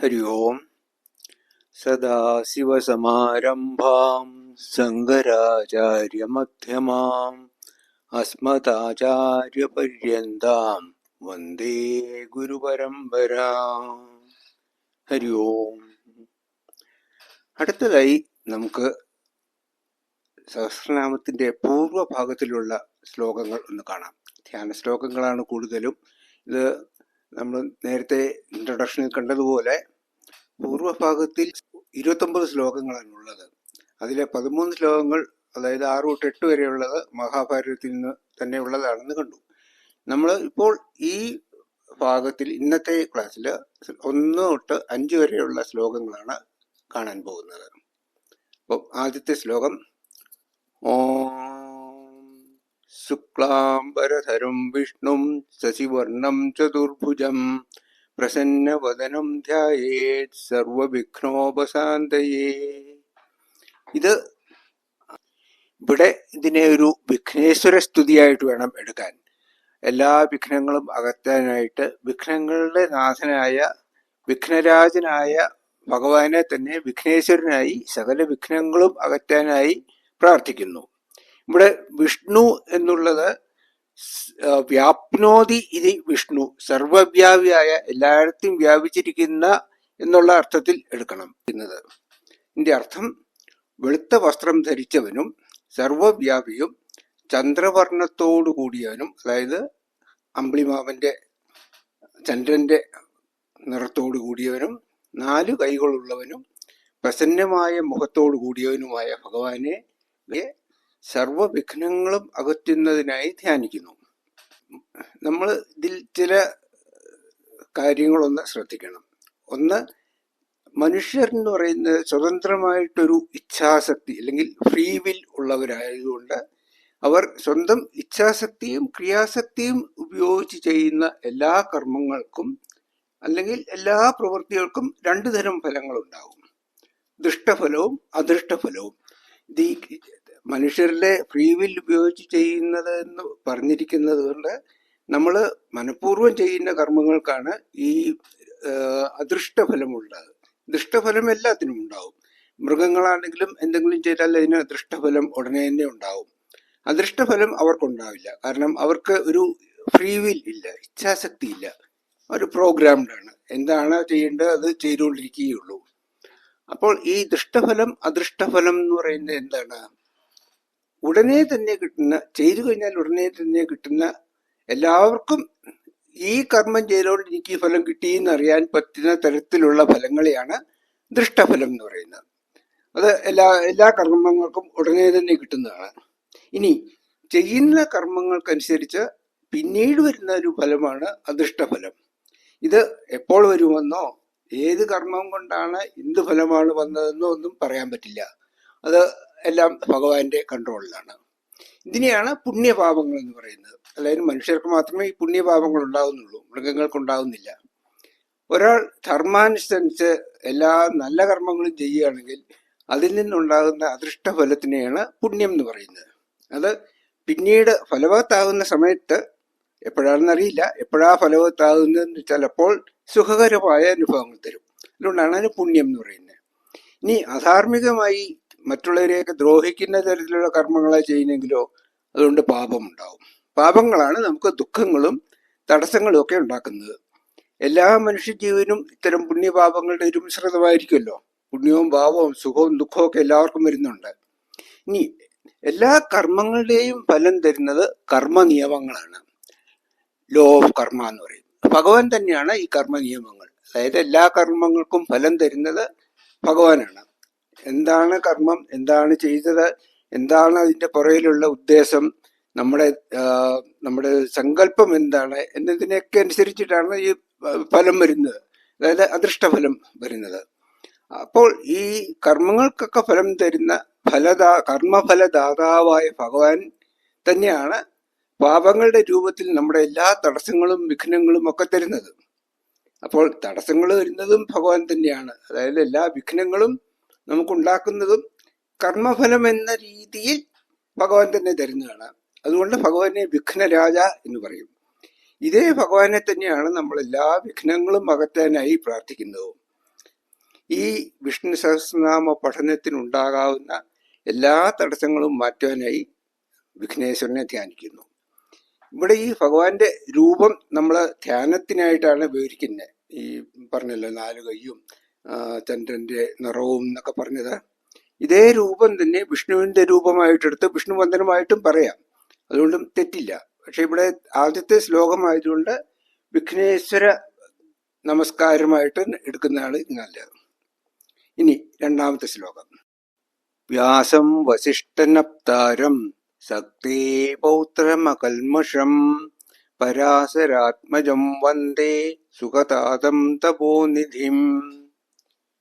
हरि ओम् सदाशिवसमारम्भाम् शङ्कराचार्यमध्यमाम् अस्मदाचार्यपर्यन्ताम् വന്ദേ ഗുരുപരമ്പര ഹരി ഓം അടുത്തതായി നമുക്ക് സഹസ്രനാമത്തിന്റെ പൂർവ്വഭാഗത്തിലുള്ള ശ്ലോകങ്ങൾ ഒന്ന് കാണാം ധ്യാന ശ്ലോകങ്ങളാണ് കൂടുതലും ഇത് നമ്മൾ നേരത്തെ ഇൻട്രൊഡക്ഷനിൽ കണ്ടതുപോലെ പൂർവഭാഗത്തിൽ ഇരുപത്തൊമ്പത് ശ്ലോകങ്ങളാണ് ഉള്ളത്. അതിലെ പതിമൂന്ന് ശ്ലോകങ്ങൾ അതായത് ആറ് തൊട്ട് എട്ട് വരെയുള്ളത് മഹാഭാരതത്തിൽ നിന്ന് തന്നെ ഉള്ളതാണെന്ന് കണ്ടു. നമ്മൾ ഇപ്പോൾ ഈ ഭാഗത്തിൽ ഇന്നത്തെ ക്ലാസ്സിൽ ഒന്ന് തൊട്ട് അഞ്ച് വരെയുള്ള ശ്ലോകങ്ങളാണ് കാണാൻ പോകുന്നത്. അപ്പം ആദ്യത്തെ ശ്ലോകം ഓം ശുക്ലാംബരധരം വിഷ്ണും ശശിവർണം ചതുർഭുജം പ്രസന്നവദനം ധ്യായേത് സർവവിഘ്നോപശാന്തയേ ഇത് ഇവിടെ ഇതിനെ ഒരു വിഘ്നേശ്വര സ്തുതിയായിട്ട് വേണം എടുക്കാൻ. എല്ലാ വിഘ്നങ്ങളും അകറ്റാനായിട്ട് വിഘ്നങ്ങളുടെ നാഥനായ വിഘ്നരാജനായ ഭഗവാനെ തന്നെ വിഘ്നേശ്വരനായി സകല വിഘ്നങ്ങളും അകറ്റാനായി പ്രാർത്ഥിക്കുന്നു. ഇവിടെ വിഷ്ണു എന്നുള്ളത് വ്യാപ്നോതി ഇത് വിഷ്ണു. സർവവ്യാപിയായ എല്ലായിടത്തും വ്യാപിച്ചിരിക്കുന്ന എന്നുള്ള അർത്ഥത്തിൽ എടുക്കണം. എന്നത് ഇതിന്റെ അർത്ഥം വെളുത്ത വസ്ത്രം ധരിച്ചവനും സർവവ്യാപിയും ചന്ദ്രവർണത്തോടു കൂടിയവനും അതായത് അമ്പിളിമാവന്റെ ചന്ദ്രന്റെ നിറത്തോടു കൂടിയവനും നാലു കൈകളുള്ളവനും പ്രസന്നമായ മുഖത്തോടു കൂടിയവനുമായ ഭഗവാനെ സർവവിഘ്നങ്ങളും അകറ്റുന്നതിനായി ധ്യാനിക്കുന്നു. നമ്മൾ ഇതിൽ ചില കാര്യങ്ങളൊന്ന് ശ്രദ്ധിക്കണം. ഒന്ന് മനുഷ്യർ എന്ന് പറയുന്നത് സ്വതന്ത്രമായിട്ടൊരു ഇച്ഛാശക്തി അല്ലെങ്കിൽ ഫ്രീ വിൽ ഉള്ളവരായതുകൊണ്ട് അവർ സ്വന്തം ഇച്ഛാശക്തിയും ക്രിയാശക്തിയും ഉപയോഗിച്ച് ചെയ്യുന്ന എല്ലാ കർമ്മങ്ങൾക്കും അല്ലെങ്കിൽ എല്ലാ പ്രവൃത്തികൾക്കും രണ്ടു തരം ഫലങ്ങളുണ്ടാവും. ദുഷ്ടഫലവും അദൃഷ്ടഫലവും. ഇത് ഈ മനുഷ്യരുടെ ഫ്രീ വിൽ ഉപയോഗിച്ച് ചെയ്യുന്നത് എന്ന് പറഞ്ഞിരിക്കുന്നത് കൊണ്ട് നമ്മൾ മനഃപൂർവം ചെയ്യുന്ന കർമ്മങ്ങൾക്കാണ് ഈ അദൃഷ്ടഫലമുള്ളത്. ദൃഷ്ടഫലം എല്ലാത്തിനും ഉണ്ടാവും. മൃഗങ്ങളാണെങ്കിലും എന്തെങ്കിലും ചെയ്താൽ അതിന് ദൃഷ്ടഫലം ഉടനെ തന്നെ ഉണ്ടാവും. അദൃഷ്ടഫലം അവർക്കുണ്ടാവില്ല. കാരണം അവർക്ക് ഒരു ഫ്രീ വിൽ ഇല്ല ഇച്ഛാശക്തി ഇല്ല. ഒരു പ്രോഗ്രാംഡ് ആണ്. എന്താണ് ചെയ്യേണ്ടത്? അത് ചെയ്തുകൊണ്ടിരിക്കുകയുള്ളൂ അപ്പോൾ ഈ ദൃഷ്ടഫലം അദൃഷ്ടഫലം എന്ന് പറയുന്നത് എന്താണ്? ഉടനെ തന്നെ കിട്ടുന്ന ചെയ്തു കഴിഞ്ഞാൽ ഉടനെ തന്നെ കിട്ടുന്ന എല്ലാവർക്കും ഈ കർമ്മം ചെയ്തുകൊണ്ട് എനിക്ക് ഈ ഫലം കിട്ടി എന്നറിയാൻ പറ്റുന്ന തരത്തിലുള്ള ഫലങ്ങളെയാണ് ദൃഷ്ടഫലം എന്ന് പറയുന്നത്. അത് എല്ലാ എല്ലാ കർമ്മങ്ങൾക്കും ഉടനെ തന്നെ കിട്ടുന്നതാണ്. ഇനി ചെയ്യുന്ന കർമ്മങ്ങൾക്കനുസരിച്ച് പിന്നീട് വരുന്ന ഒരു ഫലമാണ് അദൃഷ്ടഫലം. ഇത് എപ്പോൾ വരുമെന്നോ ഏത് കർമ്മം കൊണ്ടാണ് എന്ത് ഫലമാണ് വന്നതെന്നോ ഒന്നും പറയാൻ പറ്റില്ല. അത് എല്ലാം ഭഗവാന്റെ കൺട്രോളിലാണ് ഇതിനെയാണ് പുണ്യപാപങ്ങൾ എന്ന് പറയുന്നത്. അതായത് മനുഷ്യർക്ക് മാത്രമേ ഈ പുണ്യപാപങ്ങൾ ഉണ്ടാകുന്നുള്ളൂ മൃഗങ്ങൾക്ക് ഉണ്ടാകുന്നില്ല ഒരാൾ ധർമാനുസരിച്ച് എല്ലാ നല്ല കർമ്മങ്ങളും ചെയ്യുകയാണെങ്കിൽ അതിൽ നിന്നുണ്ടാകുന്ന അദൃഷ്ടഫലത്തിനെയാണ് പുണ്യം എന്ന് പറയുന്നത്. അത് പിന്നീട് ഫലവത്താകുന്ന സമയത്ത് എപ്പോഴാണെന്നറിയില്ല എപ്പോഴാ ഫലവത്താകുന്നതെന്ന് ചിലപ്പോൾ സുഖകരമായ അനുഭവങ്ങൾ തരും. അതുകൊണ്ടാണ് അതിന് പുണ്യം എന്ന് പറയുന്നത്. ഇനി അധാർമികമായി മറ്റുള്ളവരെയൊക്കെ ദ്രോഹിക്കുന്ന തരത്തിലുള്ള കർമ്മങ്ങളെ ചെയ്യുന്നെങ്കിലോ അതുകൊണ്ട് പാപമുണ്ടാവും പാപങ്ങളാണ് നമുക്ക് ദുഃഖങ്ങളും തടസ്സങ്ങളും ഒക്കെ ഉണ്ടാക്കുന്നത്. എല്ലാ മനുഷ്യജീവനും ഇത്തരം പുണ്യപാപങ്ങളുടെ ഒരു മിശ്രിതമായിരിക്കുമല്ലോ പുണ്യവും പാപവും സുഖവും ദുഃഖവും ഒക്കെ എല്ലാവർക്കും വരുന്നുണ്ട്. ഇനി എല്ലാ കർമ്മങ്ങളുടെയും ഫലം തരുന്നത് കർമ്മ നിയമങ്ങളാണ് ലോ ഓഫ് കർമ്മ എന്ന് പറയും. ഭഗവാൻ തന്നെയാണ് ഈ കർമ്മ നിയമങ്ങൾ അതായത് എല്ലാ കർമ്മങ്ങൾക്കും ഫലം തരുന്നത് ഭഗവാനാണ്. എന്താണ് കർമ്മം എന്താണ് ചെയ്തത് എന്താണ് അതിന്റെ പുറയിലുള്ള ഉദ്ദേശം നമ്മുടെ നമ്മുടെ സങ്കല്പം എന്താണ് എന്നതിനൊക്കെ അനുസരിച്ചിട്ടാണ് ഈ ഫലം വരുന്നത്. അതായത് അദൃഷ്ടഫലം വരുന്നത്. അപ്പോൾ ഈ കർമ്മങ്ങൾക്കൊക്കെ ഫലം തരുന്ന ഫലദാ കർമ്മഫലദാതാവായ ഭഗവാൻ തന്നെയാണ് പാപങ്ങളുടെ രൂപത്തിൽ നമ്മുടെ എല്ലാ തടസ്സങ്ങളും വിഘ്നങ്ങളും ഒക്കെ തരുന്നത്. അപ്പോൾ തടസ്സങ്ങൾ വരുന്നതും ഭഗവാൻ തന്നെയാണ്. അതായത് എല്ലാ വിഘ്നങ്ങളും നമുക്കുണ്ടാക്കുന്നതും കർമ്മഫലം എന്ന രീതിയിൽ ഭഗവാൻ തന്നെ തരുന്നതാണ്. അതുകൊണ്ട് ഭഗവാനെ വിഘ്നരാജ എന്ന് പറയും. ഇതേ ഭഗവാനെ തന്നെയാണ് നമ്മൾ എല്ലാ വിഘ്നങ്ങളും അകറ്റാനായി പ്രാർത്ഥിക്കുന്നതും. ഈ വിഷ്ണു സഹസ്രനാമ പഠനത്തിനുണ്ടാകാവുന്ന എല്ലാ തടസ്സങ്ങളും മാറ്റാനായി വിഘ്നേശ്വരനെ ധ്യാനിക്കുന്നു. ഇവിടെ ഈ ഭഗവാന്റെ രൂപം നമ്മൾ ധ്യാനത്തിനായിട്ടാണ് വിവരിക്കുന്നത് ഈ പറഞ്ഞല്ലോ നാല് കൈയും ആ, ചന്ദ്രന്റെ നിറവും എന്നൊക്കെ പറഞ്ഞത്. ഇതേ രൂപം തന്നെ വിഷ്ണുവിന്റെ രൂപമായിട്ടെടുത്ത് വിഷ്ണു വന്ദനമായിട്ടും പറയാം. അതുകൊണ്ടും തെറ്റില്ല. പക്ഷെ ഇവിടെ ആദ്യത്തെ ശ്ലോകമായതുകൊണ്ട് വിഘ്നേശ്വര നമസ്കാരമായിട്ട് എടുക്കുന്നതാണ് നല്ലത്. ഇനി രണ്ടാമത്തെ ശ്ലോകം. വ്യാസം വസിഷ്ഠനപ്താരം സക്തേ പൗത്രമകൽമഷം പരാശരാത്മജം വന്ദേ സുഖതാതം തപോനിധിം.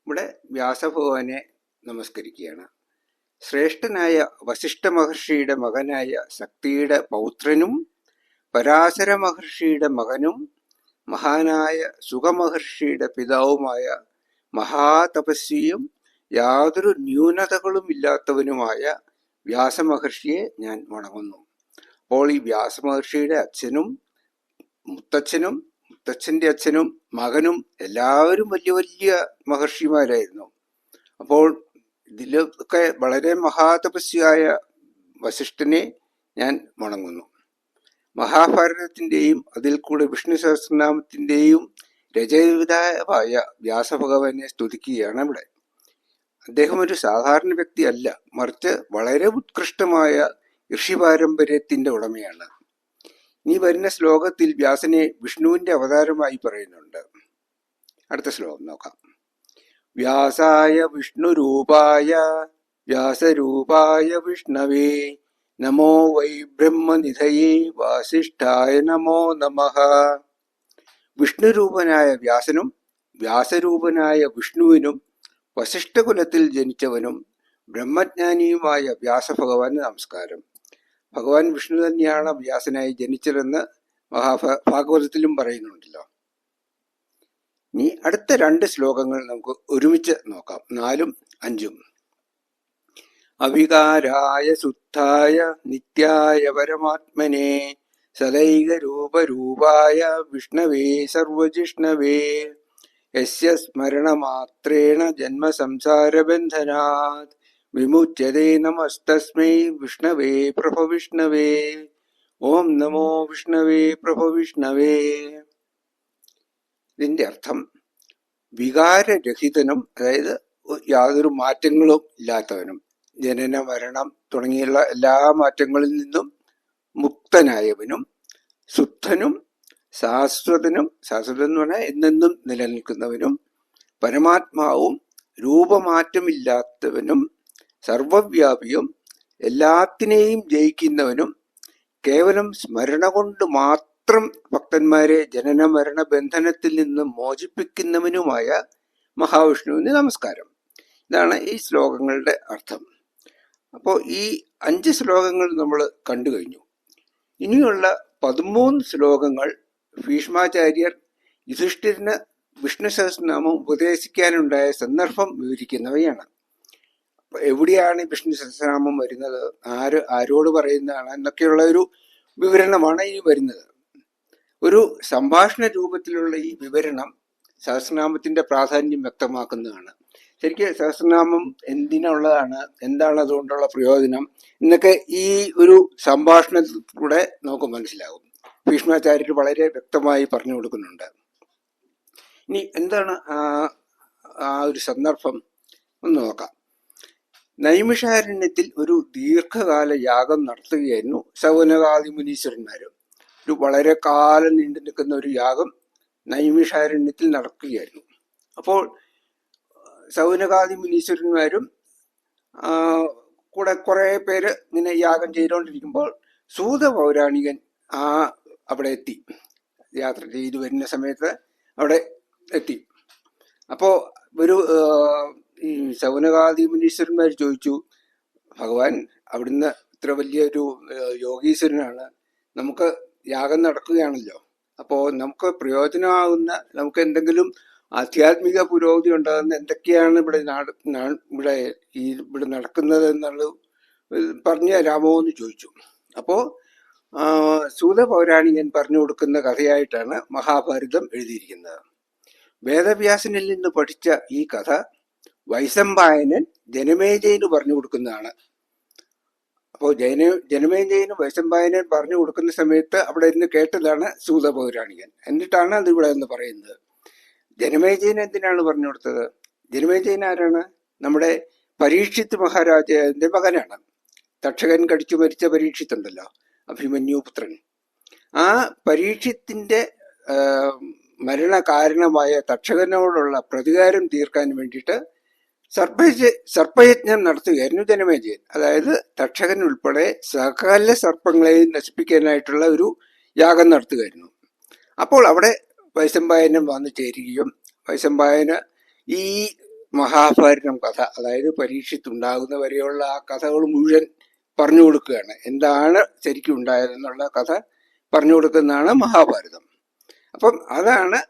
ഇവിടെ വ്യാസഭഗവാനെ നമസ്കരിക്കുകയാണ്. ശ്രേഷ്ഠനായ വസിഷ്ഠ മഹർഷിയുടെ മകനായ ശക്തിയുടെ പൗത്രനും പരാശര മഹർഷിയുടെ മകനും മഹാനായ സുഖമഹർഷിയുടെ പിതാവുമായ മഹാതപസ്വിയും യാതൊരു ന്യൂനതകളും ഇല്ലാത്തവനുമായ വ്യാസമഹർഷിയെ ഞാൻ വണങ്ങുന്നു. അപ്പോൾ ഈ വ്യാസമഹർഷിയുടെ അച്ഛനും മുത്തച്ഛനും മുത്തച്ഛന്റെ അച്ഛനും മകനും എല്ലാവരും വലിയ വലിയ മഹർഷിമാരായിരുന്നു. അപ്പോൾ ഇതിലൊക്കെ വളരെ മഹാതപസ്യായ വസിഷ്ഠനെ ഞാൻ വണങ്ങുന്നു. മഹാഭാരതത്തിന്റെയും അതിൽ കൂടെ വിഷ്ണു സഹസ്രനാമത്തിന്റെയും രചയിതാവായ വ്യാസഭഗവാനെ സ്തുതിക്കുകയാണ് ഇവിടെ. അദ്ദേഹം ഒരു സാധാരണ വ്യക്തിയല്ല മറിച്ച് വളരെ ഉത്കൃഷ്ടമായ ഋഷി പാരമ്പര്യത്തിന്റെ ഉടമയാണ്. ഇനി വരുന്ന ശ്ലോകത്തിൽ വ്യാസനെ വിഷ്ണുവിന്റെ അവതാരമായി പറയുന്നുണ്ട്. അടുത്ത ശ്ലോകം നോക്കാം. വ്യാസായ വിഷ്ണുരൂപായ വ്യാസരൂപായ വിഷ്ണവേ നമോ വൈ ബ്രഹ്മനിധയേ വാസിഷ്ഠായ നമോ നമ. വിഷ്ണുരൂപനായ വ്യാസനും വ്യാസരൂപനായ വിഷ്ണുവിനും വസിഷ്ഠകുലത്തിൽ ജനിച്ചവനും ബ്രഹ്മജ്ഞാനിയുമായ വ്യാസഭഗവാന് നമസ്കാരം. ഭഗവാൻ വിഷ്ണു തന്നെയാണ് വ്യാസനായി ജനിച്ചതെന്ന് മഹാഭ ഭാഗവതത്തിലും പറയുന്നുണ്ടല്ലോ. ഇനി അടുത്ത രണ്ട് ശ്ലോകങ്ങൾ നമുക്ക് ഒരുമിച്ച് നോക്കാം. നാലും അഞ്ചും. അവികാരായ ശുദ്ധായ നിത്യായ പരമാത്മനെ സദൈക രൂപരൂപായ വിഷ്ണവേ സർവജിഷ്ണവേ യസ്യ സ്മരണമാത്രേണ ജന്മസംസാരബന്ധനാത് വിമുച്യതേ നമസ്തസ്മൈ വിഷ്ണവേ പ്രഭവിഷ്ണവേ ഓം നമോ വിഷ്ണവേ പ്രഭു വിഷ്ണവേ ഇതിന്റെ അർത്ഥം വികാരരഹിതനും അതായത് യാതൊരു മാറ്റങ്ങളും ഇല്ലാത്തവനും ജനന മരണം തുടങ്ങിയുള്ള എല്ലാ മാറ്റങ്ങളിൽ നിന്നും മുക്തനായവനും ശുദ്ധനും ശാശ്വതനും ശാശ്വതം എന്ന് പറഞ്ഞാൽ എന്നെന്നും നിലനിൽക്കുന്നവനും പരമാത്മാവും രൂപമാറ്റമില്ലാത്തവനും സർവവ്യാപിയും എല്ലാത്തിനെയും ജയിക്കുന്നവനും കേവലം സ്മരണ കൊണ്ട് മാത്രം ഭക്തന്മാരെ ജനന മരണ ബന്ധനത്തിൽ നിന്ന് മോചിപ്പിക്കുന്നവനുമായ മഹാവിഷ്ണുവിന് നമസ്കാരം. ഇതാണ് ഈ ശ്ലോകങ്ങളുടെ അർത്ഥം. അപ്പോൾ ഈ അഞ്ച് ശ്ലോകങ്ങൾ നമ്മൾ കണ്ടു കഴിഞ്ഞു. ഇനിയുള്ള പതിമൂന്ന് ശ്ലോകങ്ങൾ ഭീഷ്മാചാര്യർ യുധിഷ്ഠിരന് വിഷ്ണു സഹസ്രനാമം ഉപദേശിക്കാനുണ്ടായ സന്ദർഭം വിവരിക്കുന്നവയാണ്. എവിടെയാണ് ഈ വിഷ്ണു സഹസ്രനാമം വരുന്നത്? ആര് ആരോട് പറയുന്നതാണ്? എന്നൊക്കെയുള്ള ഒരു വിവരണമാണ് ഇനി വരുന്നത്. ഒരു സംഭാഷണ രൂപത്തിലുള്ള ഈ വിവരണം സഹസ്രനാമത്തിന്റെ പ്രാധാന്യം വ്യക്തമാക്കുന്നതാണ്. ശരിക്കും സഹസ്രനാമം എന്തിനുള്ളതാണ്? എന്താണ് അതുകൊണ്ടുള്ള പ്രയോജനം? എന്നൊക്കെ ഈ ഒരു സംഭാഷണത്തിലൂടെ നമുക്ക് മനസ്സിലാകും. ഭീഷ്മാചാര്യർ വളരെ വ്യക്തമായി പറഞ്ഞു കൊടുക്കുന്നുണ്ട്. ഇനി എന്താണ് ആ ആ ഒരു സന്ദർഭം? ഒന്ന് നോക്കാം. നൈമിഷാരണ്യത്തിൽ ഒരു ദീർഘകാല യാഗം നടത്തുകയായിരുന്നു സൗനകാദി മുനീശ്വരന്മാരും. ഒരു വളരെ കാലം നീണ്ടു നിൽക്കുന്ന ഒരു യാഗം നൈമിഷാരണ്യത്തിൽ നടക്കുകയായിരുന്നു. അപ്പോൾ സൗനകാദി മുനീശ്വരന്മാരും കൂടെ കുറെ പേര് ഇങ്ങനെ യാഗം ചെയ്തുകൊണ്ടിരിക്കുമ്പോൾ സൂത പൗരാണികൻ ആ അവിടെ എത്തി. യാത്ര ചെയ്തു വരുന്ന സമയത്ത് അവിടെ എത്തി. അപ്പോ ഒരു ഈ ശൗനകാദി മുനീശ്വരന്മാർ ചോദിച്ചു ഭഗവാൻ അവിടുന്ന് ഇത്ര വലിയൊരു യോഗീശ്വരനാണ്. നമുക്ക് യാഗം നടക്കുകയാണല്ലോ. അപ്പോ നമുക്ക് പ്രയോജനമാകുന്ന നമുക്ക് എന്തെങ്കിലും ആധ്യാത്മിക പുരോഗതി ഉണ്ടാകുന്ന എന്തൊക്കെയാണ് ഇവിടെ നാട് ഇവിടെ ഈ ഇവിടെ നടക്കുന്നത് എന്നുള്ളത് പറഞ്ഞു തരാമോ എന്ന് ചോദിച്ചു. അപ്പോ ആ, സൂത പൗരാണികൻ പറഞ്ഞു കൊടുക്കുന്ന കഥയായിട്ടാണ് മഹാഭാരതം എഴുതിയിരിക്കുന്നത്. വേദവ്യാസനിൽ നിന്ന് പഠിച്ച ഈ കഥ വൈശമ്പായനൻ ജനമേജയന് പറഞ്ഞു കൊടുക്കുന്നതാണ്. അപ്പോൾ ജന ജനമേജയന് വൈശമ്പായനൻ പറഞ്ഞു കൊടുക്കുന്ന സമയത്ത് അവിടെ ഇരുന്ന് കേട്ടതാണ് സൂത പൗരാണികൻ എന്നിട്ടാണ് അത് ഇവിടെ എന്ന് പറയുന്നത്. ജനമേജയൻ എന്തിനാണ് പറഞ്ഞു കൊടുത്തത്? ജനമേജയൻ ആരാണ്? നമ്മുടെ പരീക്ഷിത് മഹാരാജന്റെ മകനാണ്. തക്ഷകൻ കടിച്ചു മരിച്ച പരീക്ഷിത്തുണ്ടല്ലോ അഭിമന്യു പുത്രൻ ആ പരീക്ഷത്തിന്റെ മരണകാരണമായ മരണ കാരണമായ തക്ഷകനോടുള്ള പ്രതികാരം തീർക്കാൻ വേണ്ടിയിട്ട് സർപ്പയജ സർപ്പയജ്ഞം നടത്തുകയായിരുന്നു ജനമേജയൻ അതായത് തക്ഷകൻ ഉൾപ്പെടെ സകല സർപ്പങ്ങളെയും നശിപ്പിക്കാനായിട്ടുള്ള ഒരു യാഗം നടത്തുകയായിരുന്നു. അപ്പോൾ അവിടെ വൈശമ്പായനം വന്നു ചേരുകയും വൈശമ്പായന ഈ മഹാഭാരതം കഥ അതായത് പരീക്ഷത്തുണ്ടാകുന്ന വരെയുള്ള ആ കഥകൾ മുഴുവൻ പറഞ്ഞു കൊടുക്കുകയാണ്. എന്താണ് ശരിക്കും ഉണ്ടായതെന്നുള്ള കഥ പറഞ്ഞു കൊടുക്കുന്നതാണ് മഹാഭാരതം. അപ്പം അതാണ്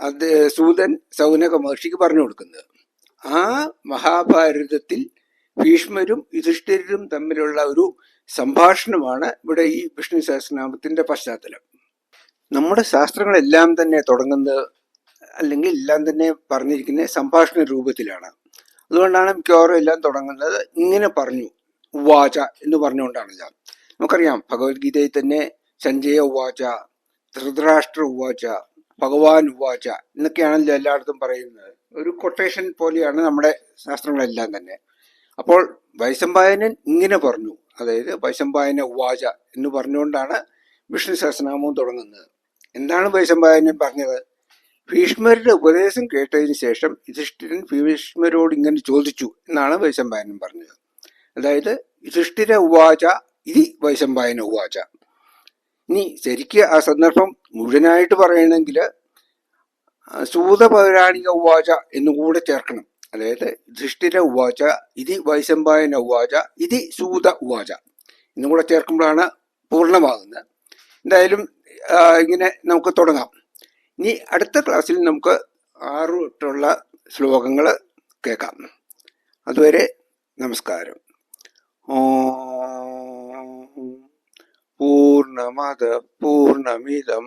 അത് സൂതൻ സൗനക മഹർഷിക്ക് പറഞ്ഞു കൊടുക്കുന്നത്. ആ മഹാഭാരതത്തിൽ ഭീഷ്മരും യുധിഷ്ഠിരരും തമ്മിലുള്ള ഒരു സംഭാഷണമാണ് ഇവിടെ ഈ വിഷ്ണു സഹസ്രനാമത്തിന്റെ പശ്ചാത്തലം. നമ്മുടെ ശാസ്ത്രങ്ങളെല്ലാം തന്നെ തുടങ്ങുന്നത് അല്ലെങ്കിൽ എല്ലാം തന്നെ പറഞ്ഞിരിക്കുന്ന സംഭാഷണ രൂപത്തിലാണ്. അതുകൊണ്ടാണ് മിക്കവാറും എല്ലാം തുടങ്ങുന്നത് ഇങ്ങനെ പറഞ്ഞു ഉവാച എന്ന് പറഞ്ഞുകൊണ്ടാണ് ഞാൻ. നമുക്കറിയാം ഭഗവത്ഗീതയിൽ തന്നെ സഞ്ജയ ഉവാച ധൃതരാഷ്ട്ര ഉവാച ഭഗവാൻ ഉവാച എന്നൊക്കെയാണല്ലോ എല്ലായിടത്തും പറയുന്നത്. ഒരു കൊട്ടേഷൻ പോലെയാണ് നമ്മുടെ ശാസ്ത്രങ്ങളെല്ലാം തന്നെ. അപ്പോൾ വൈശമ്പായനൻ ഇങ്ങനെ പറഞ്ഞു. അതായത് വൈശമ്പായന ഉവാച എന്ന് പറഞ്ഞുകൊണ്ടാണ് വിഷ്ണു സഹസ്രനാമവും തുടങ്ങുന്നത്. എന്താണ് വൈശമ്പായനൻ പറഞ്ഞത്? ഭീഷ്മരുടെ ഉപദേശം കേട്ടതിന് ശേഷം യുധിഷ്ഠിരൻ ഭീഷ്മരോട് ഇങ്ങനെ ചോദിച്ചു എന്നാണ് വൈശമ്പായനൻ പറഞ്ഞത്. അതായത് യുധിഷ്ഠിര ഉവാച ഇതി വൈശമ്പായന ഉവാച. ഇനി ശരിക്ക് ആ സന്ദർഭം മുഴുവനായിട്ട് പറയണമെങ്കിൽ സൂത പൗരാണിക ഉവാച എന്നും കൂടെ ചേർക്കണം. അതായത് ധൃഷ്ടിര ഉവാച ഇതി വൈശമ്പായന ഉവാച ഇതി സൂത ഉവാച. എന്നും കൂടെ ചേർക്കുമ്പോഴാണ് പൂർണമാകുന്നത്. എന്തായാലും ഇങ്ങനെ നമുക്ക് തുടങ്ങാം. ഇനി അടുത്ത ക്ലാസ്സിൽ നമുക്ക് ആറു തൊട്ടുള്ള ശ്ലോകങ്ങൾ കേൾക്കാം. അതുവരെ നമസ്കാരം. ഓ പൂർണമത പൂർണമിതം